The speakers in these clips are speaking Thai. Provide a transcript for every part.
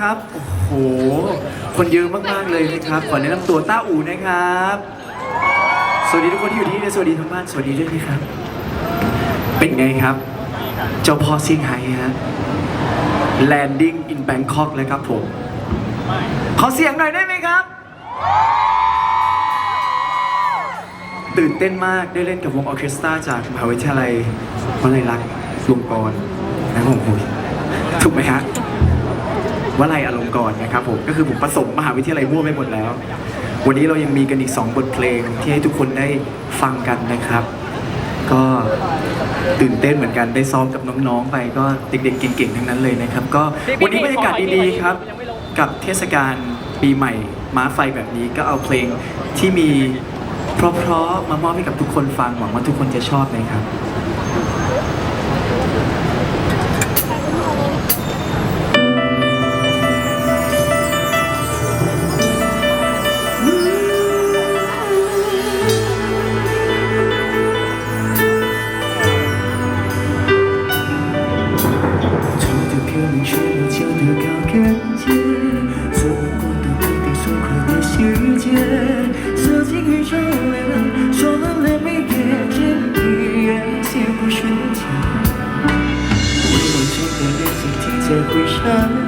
ครับ โอ้โห คนเยอะมากๆเลยนะครับ ขอแนะนำตัวต้าอู่นะครับ สวัสดีทุกคนที่อยู่ที่นี่และสวัสดีทั้งบ้าน สวัสดีด้วยนะครับ เป็นไงครับ เจ้าพ่อเซี่ยงไฮ้ฮะ landing in Bangkok เลยครับผม ขอเสียงหน่อยได้ไหมครับ ตื่นเต้นมากได้เล่นกับวงออเคสตราจากมหาวิทยาลัยวลัยลักษณ์ลงกรณ์นะครับผมถูกไหมฮะ วลัยอลงกรณ์นะครับผมก็คือผมผสมมหาวิทยาลัยมั่วไปหมดแล้ว วันนี้เรายังมีกันอีก 2 บทเพลงที่ให้ทุกคนได้ฟังกันนะครับ ก็ตื่นเต้นเหมือนกันได้ซ้อมกับน้องๆไปก็เด็กๆเก่งๆทั้งนั้นเลยนะครับ ก็วันนี้บรรยากาศดีๆครับ กับเทศกาลปีใหม่ม้าไฟแบบนี้ก็เอาเพลงที่มีเพราะๆมามอบให้กับทุกคนฟังหวังว่าทุกคนจะชอบนะครับ We.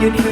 you need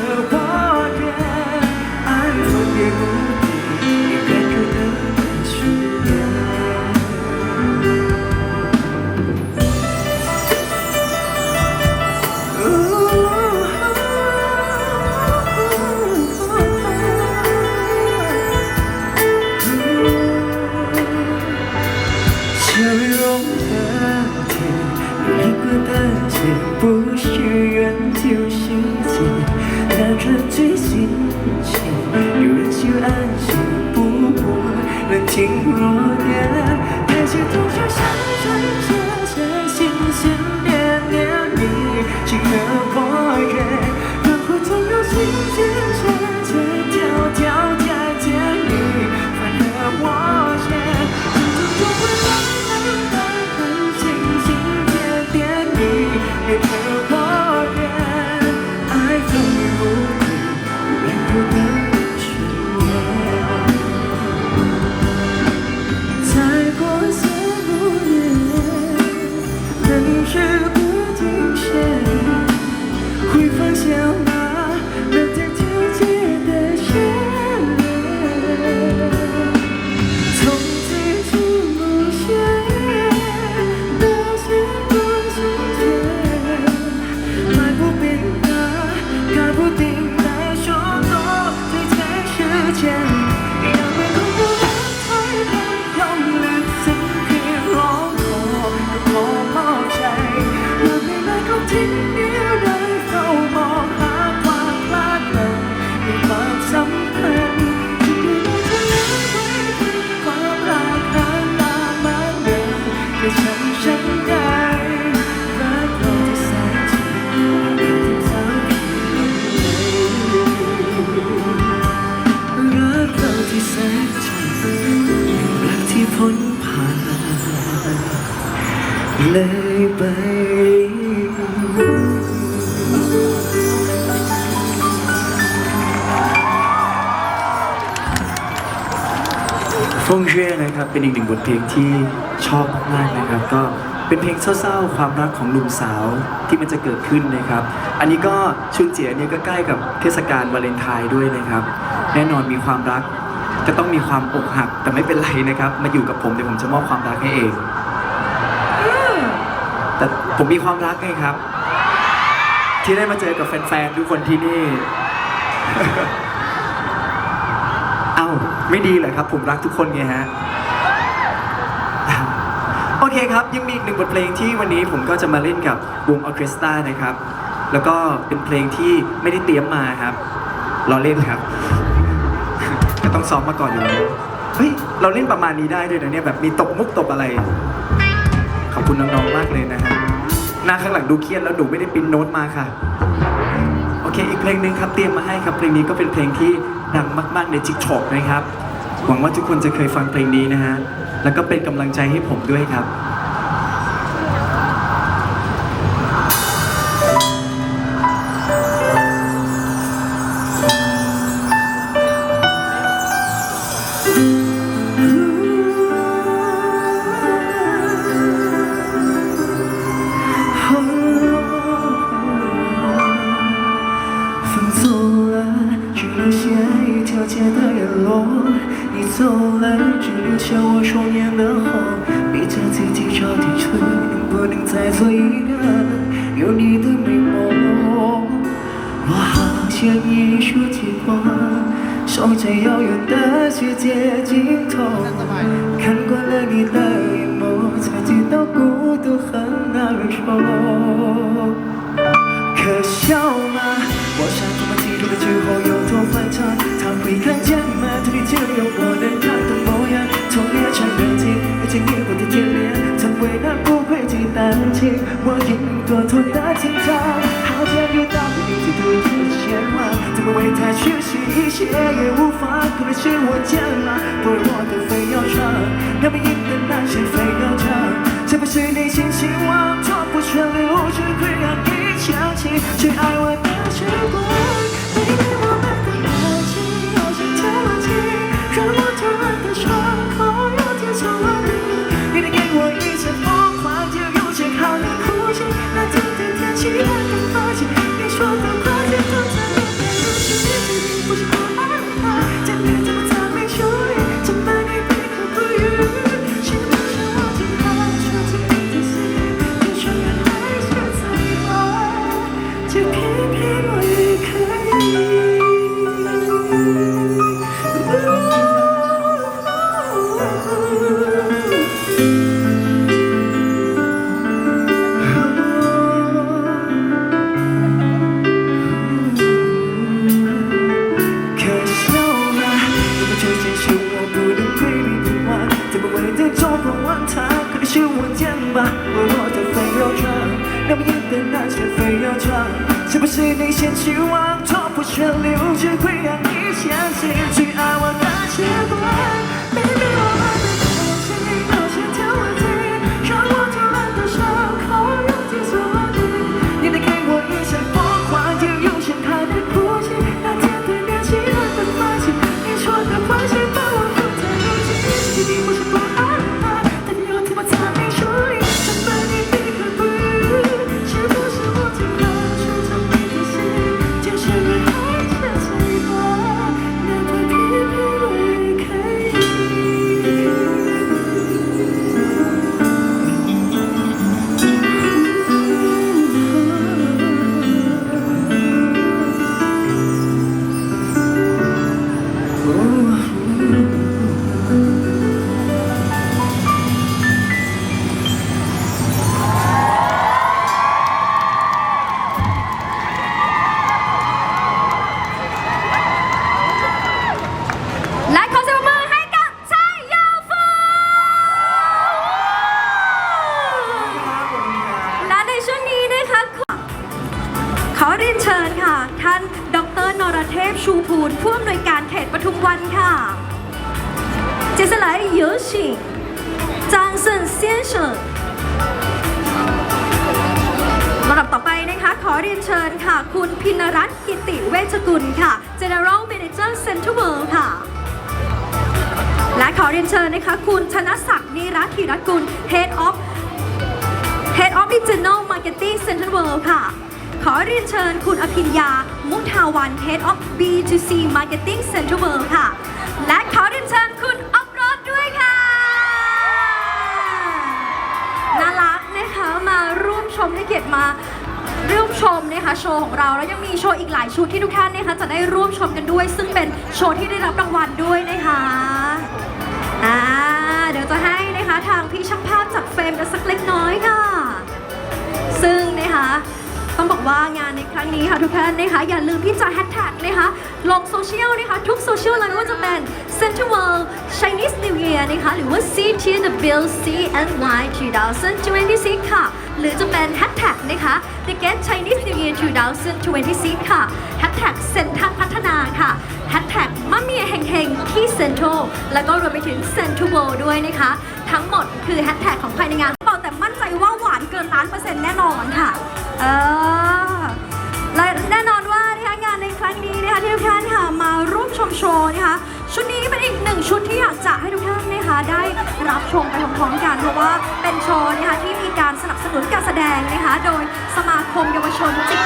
เลยไป ฟงเช่นะครับเป็นอีกหนึ่งบทเพลงที่ชอบมากนะครับ ก็เป็นเพลงเศร้าๆ ความรักของหนุ่มสาวที่มันจะเกิดขึ้นนะครับ อันนี้ก็ชุนเจียเนี่ยก็ใกล้กับเทศกาลวาเลนไทน์ด้วยนะครับ แน่นอนมีความรักก็ต้องมีความอกหักแต่ไม่เป็นไรนะครับ มาอยู่กับผมเดี๋ยวผมจะมอบความรักให้เอง ผมมีความรักไงครับ ที่ได้มาเจอกับแฟนๆทุกคนที่นี่ เอ้าไม่ดีเหรอครับ ผมรักทุกคนไงฮะโอเคครับ ยังมีอีกหนึ่งบทเพลงที่วันนี้ผมก็จะมาเล่นกับวงออเคสตรานะครับ แล้วก็เป็นเพลงที่ไม่ได้เตรียมมาครับรอเล่นครับ ก็ต้องซ้อมมาก่อนอยู่แล้วเฮ้ยเราเล่นประมาณนี้ได้ด้วยนะเนี่ยแบบมีตบมุกตบอะไร ขอบคุณน้องๆมากเลยนะฮะ หน้าข้างหลังดูเครียดแล้วหนูไม่ได้ปริ้นโน้ตมาค่ะ โอเค อีกเพลงหนึ่งครับเตรียมมาให้ครับ เพลงนี้ก็เป็นเพลงที่ดังมากๆในจิกชกนะครับ หวังว่าทุกคนจะเคยฟังเพลงนี้นะฮะ แล้วก็เป็นกำลังใจให้ผมด้วยครับ 一条街的叶落。你走了，只留下我双眼的红。闭着自己找的春，不能再做一个有你的美梦。我好像一束金光，守在遥远的世界尽头。看惯了你的眼眸，才知道孤独很难受。可笑吗？我想多么嫉妒的之后有多反常，他会看见吗？这里只有我能看的模样，从夜场热情，而且你我的甜恋，曾为难不会记担心，我隐隐躲躲的紧张，好像遇到你嫉妒的牵挂，怎么为他去洗一些也无法，可能是我贱了，不然我的非要唱，那么硬的那些非要唱，这不是内心希望，做不全流，只会让你想起最爱我的时光。Thank you. ท่านดรนรเทพชูภูลผู้อำนวยการเขตปทุมวันค่ะ接下来有请张胜先生ลำดับต่อไปนะคะ ขอเรียนเชิญค่ะ คุณพินรัตน์กิติเวชกุลค่ะ General Manager Central World ค่ะ และขอเรียนเชิญนะคะ คุณชนะศักดิ์นิรัตน์ธีรกุล Head of Head of Regional Marketing Central World ค่ะ ขอเรียนเชิญคุณอภิญญา มุทาวัน Head of B2C Marketing Central World ค่ะ และขอเรียนเชิญคุณออฟโรดด้วยค่ะ น่ารักนะคะมาร่วมชมให้เกียรติมาร่วมชมนะคะโชว์ของเราแล้วยังมีโชว์อีกหลายชุดที่ทุกท่านนะคะจะได้ร่วมชมกันด้วย ซึ่งเป็นโชว์ที่ได้รับรางวัลด้วยนะคะอ่าเดี๋ยวจะให้นะคะทางพี่ช่างภาพจัดเฟรมกันสักเล็กน้อยค่ะ ซึ่งนะคะ ต้องบอกว่างานในครั้งนี้ค่ะทุกท่านนะคะอย่าลืมที่จะแฮชแท็กนะคะลงโซเชียลนะคะทุกโซเชียลเลยไม่ว่าจะเป็น Central World Chinese New Year นะคะหรือว่า CTW CNY 2026ค่ะ หรือจะเป็นแฮชแท็กนะคะ The Get Chinese New Year 2026ค่ะแฮชแท็กเซ็นทรัลพัฒนาค่ะแฮชแท็กมะเมียเฮงๆที่เซ็นทรัลแล้วก็รวมไปถึง Central World ด้วยนะคะ ทั้งหมดคือแฮชแท็กของภายในงานบอกแต่มั่นใจว่าหวานเกินล้านเปอร์เซ็นต์แน่นอนค่ะ รับชมไปพร้อมๆกัน เพราะว่าเป็นโชว์นะคะที่มีการสนับสนุนการแสดงนะคะโดยสมาคมเยาวชนจิต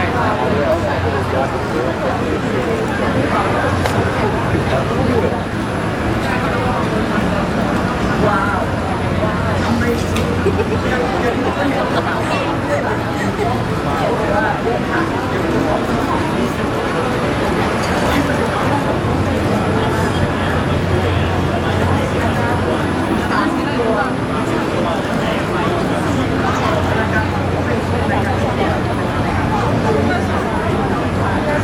ส่